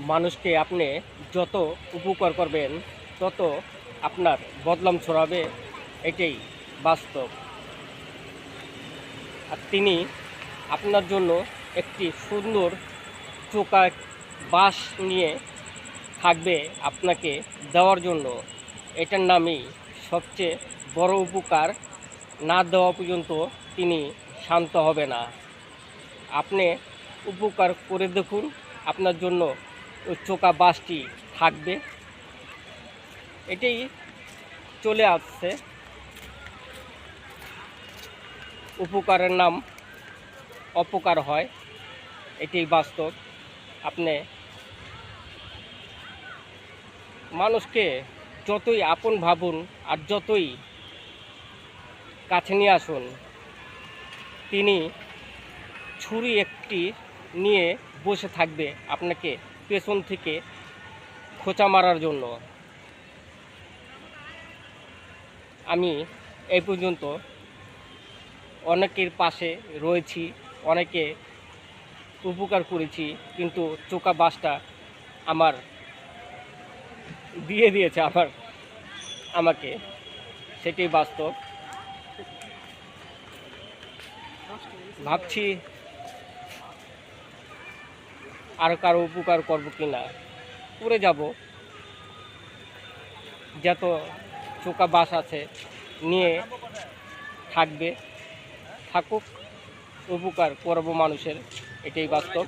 মানুষকে আপনি যত উপকার করবেন, তত আপনার বদলাম ছড়াবে, এটাই বাস্তব। আর তিনি আপনার জন্য একটি সুন্দর চোকা বাস নিয়ে থাকবে আপনাকে দেওয়ার জন্য। এটার নামই সবচেয়ে বড় উপকার। না দেওয়া পর্যন্ত তিনি শান্ত হবে না। আপনি উপকার করে দেখুন, আপনার জন্য চোকা বাসটি থাকবে। এটাই চলে আসছে। উপকারের নাম অপকার হয়। এটাই বাস্তব। আপনি মানুষকে যতই আপন ভাবুন আর যতই কাছে নিয়ে আসুন, তিনি ছুরি একটি নিয়ে বসে থাকবে আপনাকে পেছন থেকে খোঁচা মারার জন্য। আমি এই পর্যন্ত অনেকের পাশে রয়েছি, অনেকে উপকার করেছি, কিন্তু চোকা বাসটা আমার দিয়ে দিয়েছে আমার, আমাকে। সেটাই বাস্তব। ভাবছি আর কারও উপকার করব কি না, করে যাব। যত চোকা বাস আছে, নিয়ে থাকবে, থাকুক, উপকার করব মানুষের, এটাই বাস্তব।